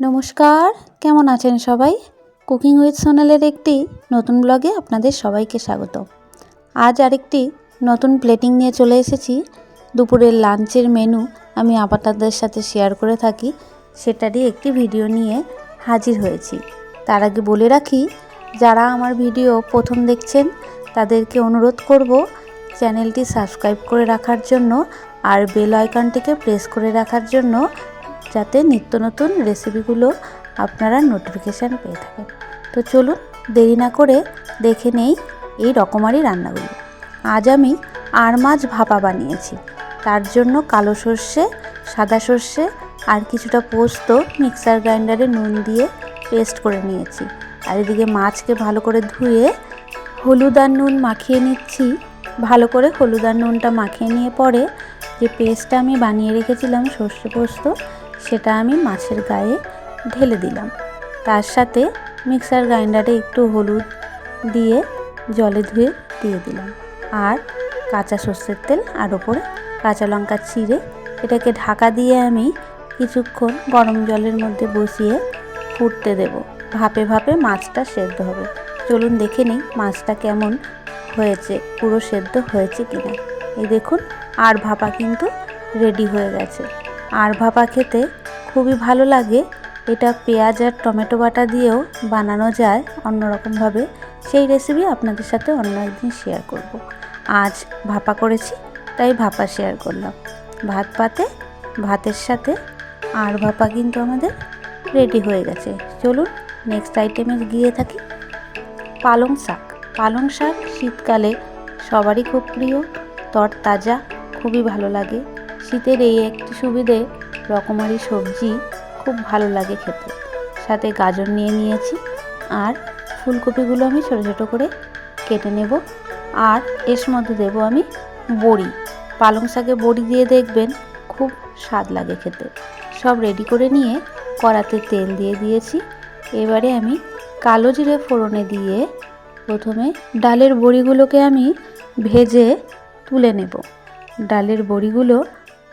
নমস্কার, কেমন আছেন সবাই? কুকিং উইথ সোনালের একটি নতুন ব্লগে আপনাদের সবাইকে স্বাগত। আজ আরেকটি নতুন প্লেটিং নিয়ে চলে এসেছি। দুপুরের লাঞ্চের মেনু আমি আপনাদের সাথে শেয়ার করে থাকি। সেটারই একটি ভিডিও নিয়ে হাজির হয়েছি। তার আগে বলে রাখি, যারা আমার ভিডিও প্রথম দেখছেন, তাদেরকে অনুরোধ করব চ্যানেলটি সাবস্ক্রাইব করে রাখার জন্য আর বেল আইকনটিকে প্রেস করে রাখার জন্য যাতে নিত্য নতুন রেসিপিগুলো আপনারা নোটিফিকেশান পেয়ে থাকেন। তো চলুন, দেরি না করে দেখে নেই এই রকমারি রান্নাগুলো। আজ আমি আর মাছ ভাপা বানিয়েছি। তার জন্য কালো সর্ষে, সাদা সর্ষে আর কিছুটা পোস্ত মিক্সার গ্রাইন্ডারে নুন দিয়ে পেস্ট করে নিয়েছি। আর এদিকে মাছকে ভালো করে ধুয়ে হলুদ আর নুন মাখিয়ে নিচ্ছি। ভালো করে হলুদ আর নুনটা মাখিয়ে নিয়ে পরে যে পেস্টটা আমি বানিয়ে রেখেছিলাম সর্ষে পোস্ত সেটা আমি মাছের গায়ে ঢেলে দিলাম। তার সাথে মিক্সার গ্রাইন্ডারে একটু হলুদ দিয়ে জলে ধুয়ে দিয়ে দিলাম। আর কাঁচা সর্ষের তেল আর ওপরে কাঁচা লঙ্কা চিড়ে এটাকে ঢাকা দিয়ে আমি কিছুক্ষণ গরম জলের মধ্যে বসিয়ে ফুটতে দেব। ভাপে ভাপে মাছটা সেদ্ধ হবে। চলুন দেখে নিই মাছটা কেমন হয়েছে, পুরো সেদ্ধ হয়েছে কিনা। এই দেখুন, আর ভাপা কিন্তু রেডি হয়ে গেছে। আর ভাপা খেতে খুবই ভালো লাগে। এটা পেঁয়াজ আর টমেটো বাটা দিয়েও বানানো যায় অন্যরকমভাবে। সেই রেসিপি আপনাদের সাথে অন্য একদিন শেয়ার করব। আজ ভাপা করেছি, তাই ভাপা শেয়ার করলাম। ভাত পাতে, ভাতের সাথে আর ভাপা কিন্তু আমাদের রেডি হয়ে গেছে। চলুন নেক্সট আইটেমে গিয়ে থাকি। পালং শাক। পালং শাক শীতকালে সবারই খুব প্রিয় তর তাজা খুবই ভালো লাগে। শীতের এই একটি সুবিধে রকমারি সবজি খুব ভালো লাগে খেতে। সাথে গাজর নিয়ে নিয়েছি আর ফুলকপিগুলো আমি ছোটো ছোটো করে কেটে নেব। আর এর মধ্যে দেব আমি বড়ি। পালং শাকে বড়ি দিয়ে দেখবেন খুব স্বাদ লাগে খেতে। সব রেডি করে নিয়ে কড়াতে তেল দিয়ে দিয়েছি। এবারে আমি কালো জিরে ফোড়নে দিয়ে প্রথমে ডালের বড়িগুলোকে আমি ভেজে তুলে নেব। ডালের বড়িগুলো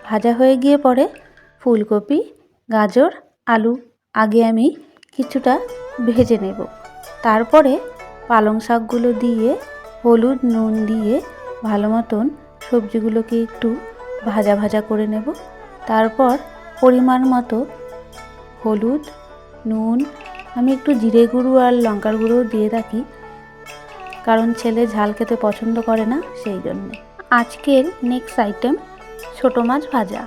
ভাজা হয়ে গিয়ে পরে ফুলকপি, গাজর, আলু, আগে আমি কিছুটা ভেজে নেব। তারপরে পালং শাকগুলো দিয়ে, হলুদ, নুন দিয়ে ভালো মতন সবজিগুলোকে একটু ভাজা ভাজা করে নেব। তারপর পরিমাণ মতো হলুদ, নুন, আমি একটু জিরে গুঁড়ো আর লঙ্কার গুঁড়োও দিয়ে রাখি কারণ ছেলে ঝাল খেতে পছন্দ করে না, সেই জন্যে। আজকের নেক্সট আইটেম ছোটো মাছ ভাজা।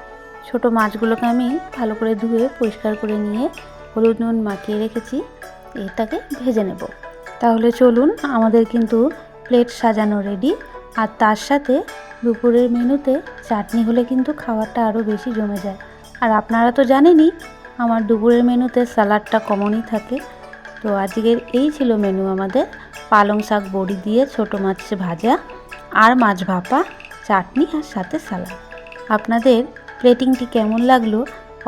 ছোট মাছগুলোকে আমি ভালো করে ধুয়ে পরিষ্কার করে নিয়ে হলুদ নুন মাখিয়ে রেখেছি। এটাকে ভেজে নেব। তাহলে চলুন আমাদের কিন্তু প্লেট সাজানো রেডি আর তার সাথে দুপুরের মেনুতে চাটনি হলে কিন্তু খাবারটা আরও বেশি জমে যায়। আর আপনারা তো জানেনই, আমার দুপুরের মেনুতে স্যালাডটা কমনই থাকে। তো আজকের এই ছিল মেনু আমাদের। পালং শাক বড়ি দিয়ে ছোট মাছ ভাজা আর মাছ ভাপা, চাটনি আর সাথে স্যালাড আপনাদের প্লেটিংটি কেমন লাগল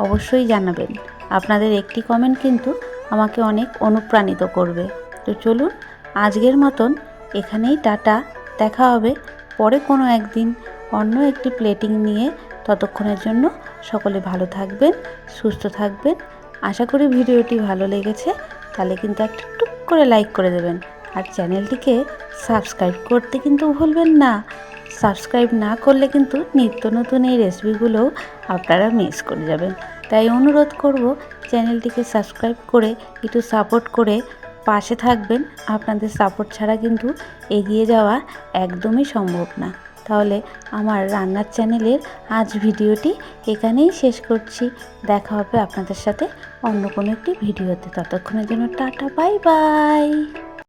অবশ্যই জানাবেন। আপনাদের একটি কমেন্ট কিন্তু আমাকে অনেক অনুপ্রাণিত করবে। তো চলুন, আজকের মতন এখানেই টাটা। দেখা হবে পরে কোনো একদিন অন্য একটি প্লেটিং নিয়ে। ততক্ষণের জন্য সকলে ভালো থাকবেন, সুস্থ থাকবেন। আশা করি ভিডিওটি ভালো লেগেছে, তাহলে কিন্তু একটা টুক করে লাইক করে দেবেন। আর চ্যানেলটিকে সাবস্ক্রাইব করতে কিন্তু ভুলবেন না। সাবস্ক্রাইব না করলে কিন্তু নিত্য নতুন এই রেসিপিগুলোও আপনারা মিস করে যাবেন। তাই অনুরোধ করব, চ্যানেলটিকে সাবস্ক্রাইব করে একটু সাপোর্ট করে পাশে থাকবেন। আপনাদের সাপোর্ট ছাড়া কিন্তু এগিয়ে যাওয়া একদমই সম্ভব না। তাহলে আমার রান্নার চ্যানেলের আজ ভিডিওটি এখানেই শেষ করছি। দেখা হবে আপনাদের সাথে অন্য কোনো একটি ভিডিওতে। ততক্ষণের জন্য টাটা, বাই বাই।